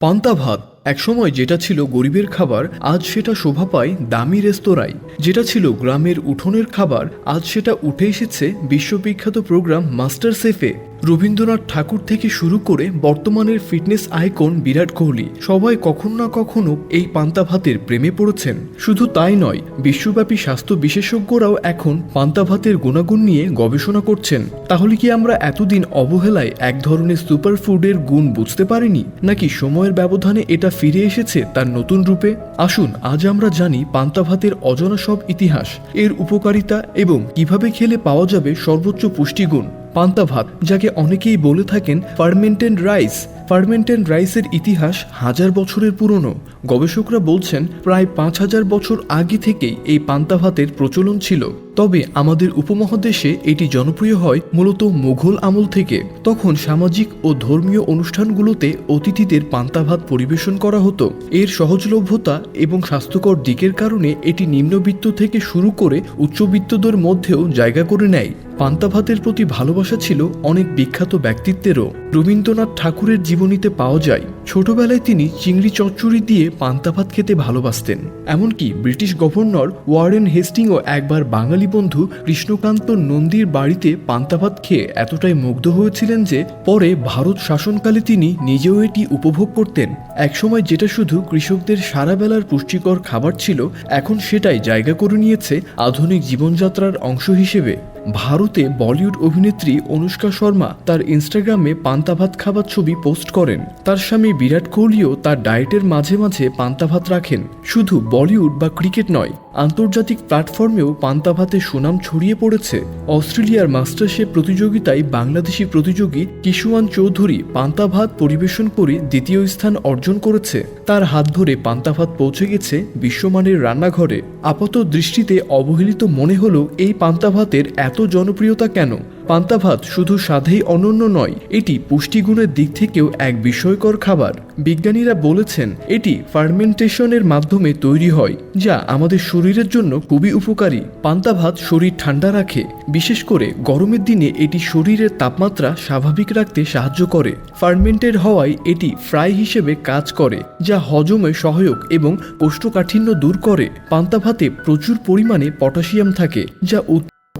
পান্তা ভাত একসময় যেটা ছিল গরিবের খাবার, আজ সেটা শোভা পায় দামি রেস্তোরাঁয়। যেটা ছিল গ্রামের উঠোনের খাবার, আজ সেটা উঠে এসেছে বিশ্ববিখ্যাত প্রোগ্রাম মাস্টার সেফে রবীন্দ্রনাথ ঠাকুর থেকে শুরু করে বর্তমানের ফিটনেস আইকন বিরাট কোহলি সবাই কখনো না কখনো এই পান্তা ভাতের প্রেমে পড়েছেন। শুধু তাই নয়, বিশ্বব্যাপী স্বাস্থ্য বিশেষজ্ঞরাও এখন পান্তা ভাতের গুণাগুণ নিয়ে গবেষণা করছেন। তাহলে কি আমরা এতদিন অবহেলায় এক ধরনের সুপারফুডের গুণ বুঝতে পারিনি? নাকি সময়ের ব্যবধানে এটা ফিরে এসেছে তার নতুন রূপে? আসুন, আজ আমরা জানি পান্তা ভাতের অজানা সব ইতিহাস, এর উপকারিতা এবং কীভাবে খেলে পাওয়া যাবে সর্বোচ্চ পুষ্টিগুণ। পান্তা ভাত, যাকে অনেকেই বলে থাকেন ফার্মেন্টেড রাইস। ফার্মেন্টেড রাইসের ইতিহাস হাজার বছরের পুরনো। গবেষকরা বলছেন প্রায় পাঁচ হাজার বছর আগে থেকেই এই পান্তা ভাতের প্রচলন ছিল। তবে আমাদের উপমহাদেশে এটি জনপ্রিয় হয় মূলত মুঘল আমল থেকে। তখন সামাজিক ও ধর্মীয় অনুষ্ঠানগুলোতে অতিথিদের পান্তা ভাত পরিবেশন করা হতো। এর সহজলভ্যতা এবং স্বাস্থ্যকর দিকের কারণে এটি নিম্নবিত্ত থেকে শুরু করে উচ্চবিত্তদের মধ্যেও জায়গা করে নেয়। পান্তা ভাতের প্রতি ভালোবাসা ছিল অনেক বিখ্যাত ব্যক্তিত্বেরও। রবীন্দ্রনাথ ঠাকুরের জীবনীতে পাওয়া যায়, ছোটবেলায় তিনি চিংড়ি চচ্চড়ি দিয়ে পান্তা ভাত খেতে ভালোবাসতেন। এমনকি ব্রিটিশ গভর্নর ওয়ারেন হেস্টিংও একবার বাঙালি বন্ধু কৃষ্ণকান্ত নন্দীর বাড়িতে পান্তা ভাত খেয়ে এতটাই মুগ্ধ হয়েছিলেন যে, পরে ভারত শাসনকালে তিনি নিজেও এটি উপভোগ করতেন। একসময় যেটা শুধু কৃষকদের সারা বেলার পুষ্টিকর খাবার ছিল, এখন সেটাই জায়গা করে নিয়েছে আধুনিক জীবনযাত্রার অংশ হিসেবে। ভারতে বলিউড অভিনেত্রী অনুষ্কা শর্মা তার ইনস্টাগ্রামে পান্তা ভাত খাবার ছবি পোস্ট করেন। তার স্বামী বিরাট কোহলিও তার ডায়েটের মাঝে মাঝে পান্তা ভাত রাখেন। শুধু বলিউড বা ক্রিকেট নয় আন্তর্জাতিক প্ল্যাটফর্মেও পান্তা ভাতের সুনাম ছড়িয়ে পড়েছে। অস্ট্রেলিয়ার মাস্টারশেফ প্রতিযোগিতায় বাংলাদেশি প্রতিযোগী কিশুয়ান চৌধুরী পান্তা ভাত পরিবেশন করে দ্বিতীয় স্থান অর্জন করেছে। তার হাত ধরে পান্তা ভাত পৌঁছে গেছে বিশ্বমানের রান্নাঘরে। আপাত দৃষ্টিতে অবহেলিত মনে হলো, এই পান্তা ভাতের এত জনপ্রিয়তা কেন? পান্তা ভাত শুধু স্বাদেই অনন্য নয়, এটি পুষ্টিগুণের দিক থেকেও এক বিস্ময়কর খাবার। বিজ্ঞানীরা বলেছেন, এটি ফার্মেন্টেশনের মাধ্যমে তৈরি হয়, যা আমাদের শরীরের জন্য খুবই উপকারী। পান্তা ভাত শরীর ঠান্ডা রাখে, বিশেষ করে গরমের দিনে এটি শরীরের তাপমাত্রা স্বাভাবিক রাখতে সাহায্য করে। ফার্মেন্টেড হওয়ায় এটি ফ্রাই হিসেবে কাজ করে, যা হজমে সহায়ক এবং কোষ্ঠকাঠিন্য দূর করে। পান্তা ভাতে প্রচুর পরিমাণে পটাশিয়াম থাকে, যা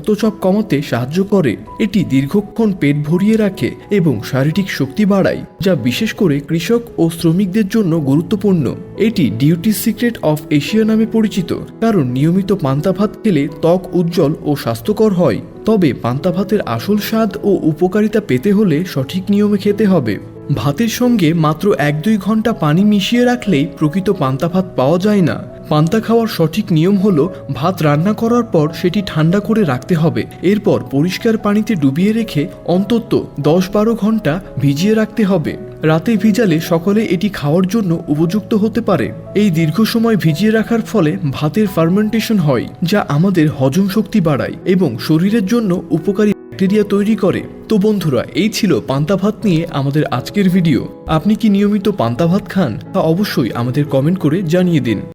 রক্তচাপ কমাতে সাহায্য করে। এটি দীর্ঘক্ষণ পেট ভরিয়ে রাখে এবং শারীরিক শক্তি বাড়ায়, যা বিশেষ করে কৃষক ও শ্রমিকদের জন্য গুরুত্বপূর্ণ। এটি ডিউটি সিক্রেট অফ এশিয়া নামে পরিচিত, কারণ নিয়মিত পান্তা ভাত খেলে ত্বক উজ্জ্বল ও স্বাস্থ্যকর হয়। তবে পান্তা ভাতের আসল স্বাদ ও উপকারিতা পেতে হলে সঠিক নিয়মে খেতে হবে। ভাতের সঙ্গে মাত্র এক দুই ঘণ্টা পানি মিশিয়ে রাখলেই প্রকৃত পান্তা ভাত পাওয়া যায় না। পান্তা খাওয়ার সঠিক নিয়ম হলো, ভাত রান্না করার পর সেটি ঠান্ডা করে রাখতে হবে। এরপর পরিষ্কার পানিতে ডুবিয়ে রেখে অন্তত দশ বারো ঘণ্টা ভিজিয়ে রাখতে হবে। রাতে ভিজালে সকলে এটি খাওয়ার জন্য উপযুক্ত হতে পারে। এই দীর্ঘ সময় ভিজিয়ে রাখার ফলে ভাতের ফার্মেন্টেশন হয়, যা আমাদের হজম শক্তি বাড়ায় এবং শরীরের জন্য উপকারী ব্যাকটেরিয়া তৈরি করে। তো বন্ধুরা, এই ছিল পান্তা ভাত নিয়ে আমাদের আজকের ভিডিও। আপনি কি নিয়মিত পান্তা ভাত খান? তা অবশ্যই আমাদের কমেন্ট করে জানিয়ে দিন।